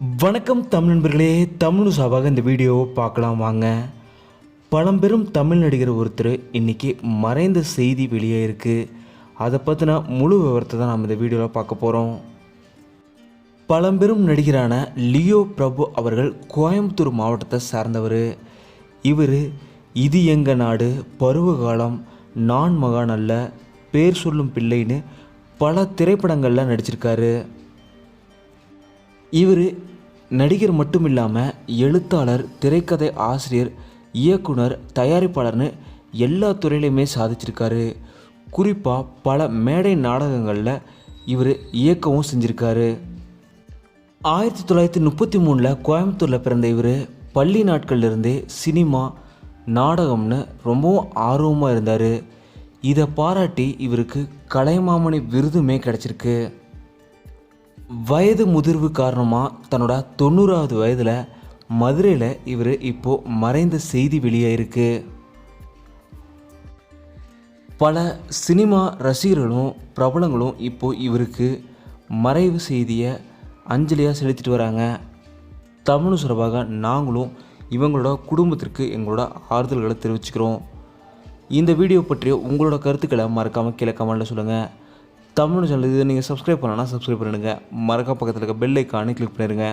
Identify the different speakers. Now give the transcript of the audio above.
Speaker 1: வணக்கம் தமிழ் நண்பர்களே தமிழ் சாவாக இந்த வீடியோவை பார்க்கலாம் வாங்க. பழம்பெரும் தமிழ் நடிகர் ஒருத்தர் இன்னைக்கு மறைந்த செய்தி வெளியே இருக்குது அதை பற்றின முழு விவரத்தை தான் நம்ம இந்த வீடியோவில் பார்க்க போகிறோம் பழம்பெரும் நடிகரான லியோ பிரபு அவர்கள் கோயம்புத்தூர் மாவட்டத்தை சார்ந்தவர். இவர் இது எங்க நாடு பருவகாலம் நான் மகான் அல்ல பேர் சொல்லும் பிள்ளைன்னு பல திரைப்படங்களில் நடிச்சிருக்காரு. இவர் நடிகர் மட்டும் இல்லாமல் எழுத்தாளர் திரைக்கதை ஆசிரியர் இயக்குனர் தயாரிப்பாளர்னு எல்லா துறையிலையுமே சாதிச்சிருக்காரு. குறிப்பாக பல மேடை நாடகங்களில் இவர் இயக்கவும் செஞ்சுருக்காரு. ஆயிரத்தி தொள்ளாயிரத்தி முப்பத்தி மூணில் கோயம்புத்தூரில் பிறந்த இவர் பள்ளி நாட்கள்லேருந்தே சினிமா நாடகம்னு ரொம்பவும் ஆர்வமாக இருந்தார். இதை பாராட்டி இவருக்கு கலைமாமணி விருதுமே கிடச்சிருக்கு. வயது முதிர்வு காரணமாக தன்னோட தொண்ணூறாவது வயதில் மதுரையில் இவர் இப்போது மறைந்த செய்தி வெளியாயிருக்கு. பல சினிமா ரசிகர்களும் பிரபலங்களும் இப்போ இவருக்கு மறைவு செய்தியை அஞ்சலியாக செலுத்திட்டு வராங்க. தமிழ் சார்பாக நாங்களும் இவங்களோட குடும்பத்திற்கு எங்களோட ஆறுதல்களை தெரிவிச்சுக்கிறோம். இந்த வீடியோ பற்றிய உங்களோட கருத்துக்களை மறக்காமல் கீழே கமெண்டில் சொல்லுங்கள் தமிழ் சேனல் இது நீங்கள் சப்ஸ்கிரைப் பண்ணலன்னா சப்ஸ்கிரைப் பண்ணிடுங்க. மறக்க பக்கத்தில் இருக்க பெல் ஐக்கானே கிளிக் பண்ணிடுங்க.